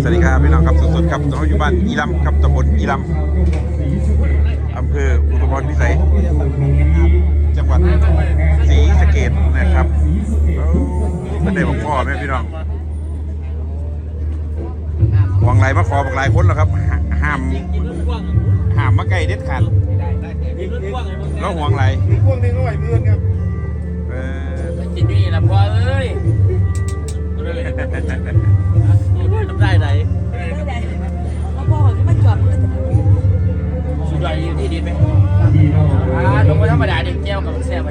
สวัสดีครับพี่น้องครับสดๆครับเราอยู่บ้านอีลำครับตำบลอีลำอำเภออุทุมพรพิสัย จังหวัดศรีสะเกดนะครับเอ้าเป็นได้บอกพ่อแม่พี่น้องหวังไรมาขอบอกหลายคนแล้วครับห้าห้ามห้ามมาใกล้เด็ดขาดแล้วห่วงไรมีพวกนึงก็ไหวเพื่อนครับเออจิตนี่ละพอเอ้ย ทำได้ไหนแล้วพอเขามาจอดมือสุดยอดที่ดีไหมอ่าลงไปธรรมดาเด็กแก้วกับแซ่บไป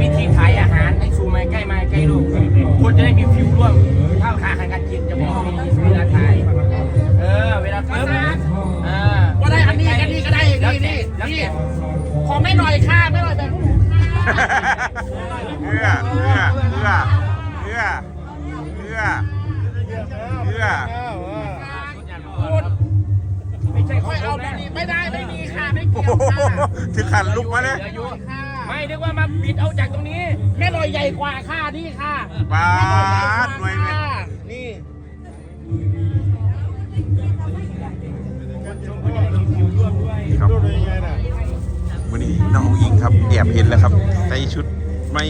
วิธีขายอาหารให้ชูมาใกล้มาใกล้ลูกคนจะได้มีฟิวร่วมข้าวขาแข่งกันกินจะบอกมีเวลาขายเออเวลาเพิ่มเออก็ได้อันนี้อันนี้ก็ได้นี่นี่นี่ขอไม่หน่อยค่ะไม่หน่อยแบบเอื้อเอื้อเอื้อเอื้อเอื้อเอื้อพูดไม่ใช่ค่อยเอาแบบนี้ไม่ได้ไม่มีค่ะไม่โอ้เกี่ยวโหค่ะถึงขันลุกมาเลยไม่นึกว่ามาบิดเอาจากตรงนี้ แม่ลอยใหญ่กว่าค่ะนี่ค่ะปาดหน่วยเม็ดนี่ครับดูเลยยังไงน่ะวันนี้น้องอิงครับแอบเห็นแล้วครับใส่ชุดไม่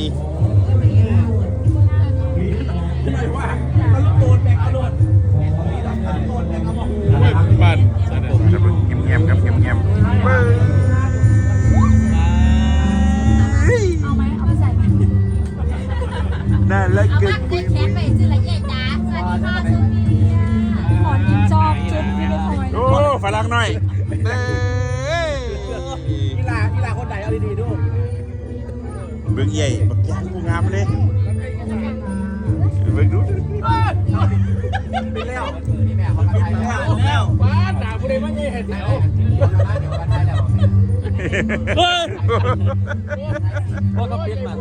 ดีๆดูเบิ่งใหญ่บักยางกูงามเลยเบิ่งดูไปแล้วนี่แม่เขามาถ่ายแล้วแล้วบ้านด่าผู้ใดว่าไม่เห็นแล้วเฮ้ยพ่อก็เปลี่ยนมา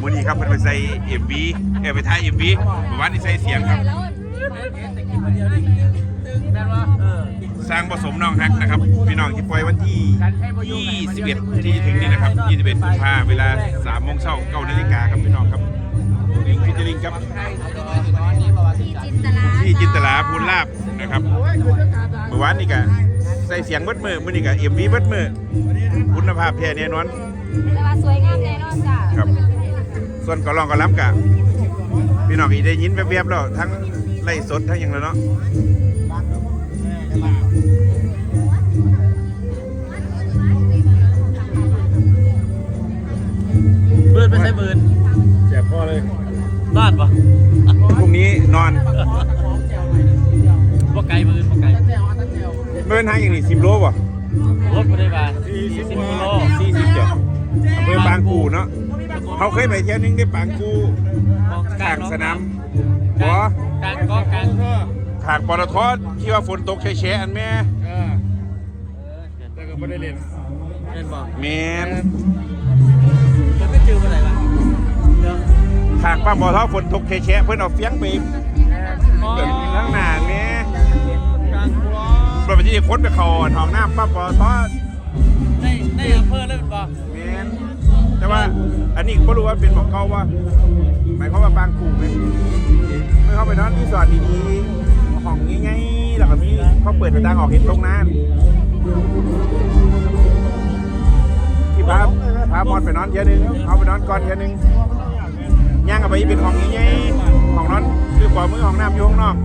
มื้อนี้ครับเพิ่นไปใส่ MV เอ้ยไปถ่าย MV เมื่อวานนี้ใส่เสียงครับแล้วแม่ว่าเออ สร้างผสมน้องฮักนะครับพี่น้องที่ปล่อยวันที่ 21 ที่ถึงนี้นะครับ 21กุมภาเวลา3โมงเช้า9นาฬิกาครับพี่น้องครับลิงฟิชลิงครับที่จินตลาที่จินตลาพูนลาบนะครับเมื่อวานนี่ก็ใส่เสียงเบิดมือมื้อนี้ก็ MV เบิดมือคุณภาพแท้แน่นอนแต่ว่าสวยงามแน่นอนจ้ะครับส่วนก็ลองก็ล้ำกะพี่น้องอีได้ยินแวบๆแล้วทั้งไล่สดทั้งอย่างแล้วเนาะ เบิร์นไม่ใช่เบิร์นแจกพ่อเลยบ้านปะพรุ่งนี้นอนบ่ไกลเบิร์นบ่ไกลเบิ่นทางอย่างนี้10โลบ่รถไม่ได้บ้าน40กิโล40จ้ะอำเภอบางปูเนาะเขาเคยไปเที่ยวนึงได้ปางกูข้างสนามบ่กลางก็กลาง ข้างปตทที่ว่าฝนตกแฉะๆอันแม่เออแต่ก็ไม่ได้เล่นเล่นบ่แม่นมันไม่จืดไปไหนวะเดี๋ยวข้างปั๊มปตทฝนตกแฉะๆเพิ่นเอาเฟียงไปอ๋อเดินข้างหน้าแม่กลางกูร้อบ่ไปที่คนไปเข้าห้องน้ำปั๊มปตทได้ได้อำเภอเลยเป็นบ่แม่นแต่ว่าอันนี้ก็รู้ว่าเป็นของเขาว่าหมายความว่าบางกลุ่มไหมเมื่อเขาไปนอนรีสอร์ทดีๆ ห้องง่ายๆแล้วก็มีเขาเปิดทางออกเห็นตรงนั้นที่พาพามอนไปนอนเที่ยหนึงเอาไปนอนก่อนเที่ยหนึงย่างกับไปเป็นห้องง่ายๆห้องนอนคือขวามือห้องน้ำอยู่ข้างนอก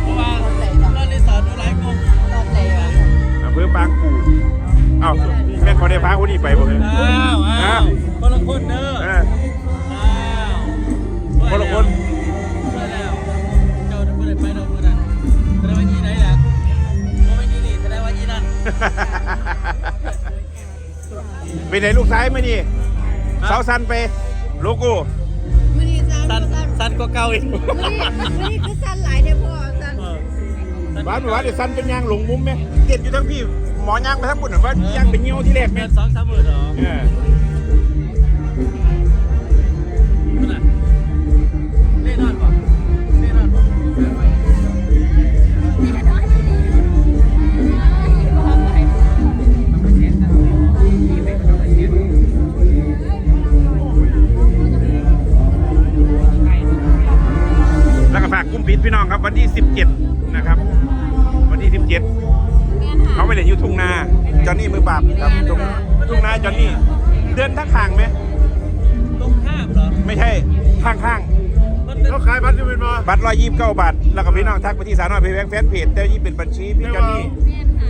เพราะว่าเล่นรีสอร์ทดูหลายกลุ่มอำเภอบางกูเอ้าแม่นเขาได้พาคนนี้ไปบ่เลยอ้าวอ้าวคนละคนเด้อเอออ้าวคนละคน ยี่นั่นเป็นไหนลูกซ้ายไหมนี่เสาสันไปโลโก้มือนี้จ้าสั้นสั้นกว่าเก่าอีกมือนี้มือนี้คือสั้นหลายเนี่ยพ่อสั้นบ้านหมู่บ้านเดี๋ยวสันเป็นยางหลงมุมไหมเด็ดอยู่ทั้งพี่หมอยางไปทั้งบุญว่ายางเป็นเงี้ยวที่แรกไหมเงินสองสามหมื่นเหรอี่มือปราบครับทุ่งทุ่งนาจอนนี่เดินทั้งข้างไหมตรงข้ามเหรอ ไม่ใช่ข้างข้างเขาขายบัตรยูเป็นมาบัตรร้อยยี่สิบเก้าบาท แล้วก็พี่น้องทักไปที่สาวน้อยเพลงแฟนเพจแต่ยี่เป็นบัญชีพี่จอนนี่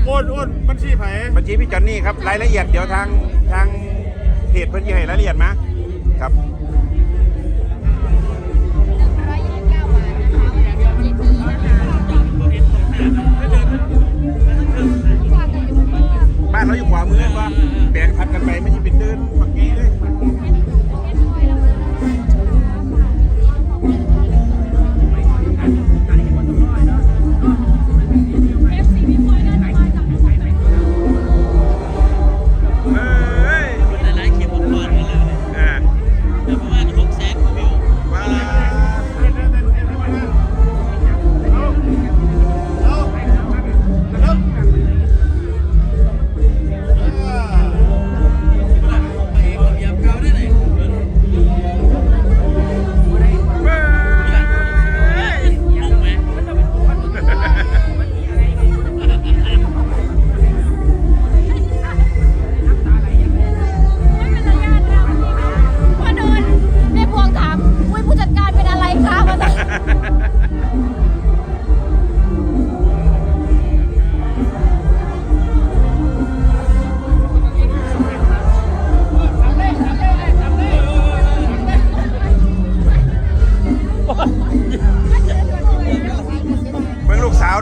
โอนโอนบัญชีไผ่บัญชีพี่จอนนี่ครับรายละเอียดเดี๋ยวทางทางเพจเพื่อนยี่ให้รายละเอียดมาครับ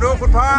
ดูคุณพ่อ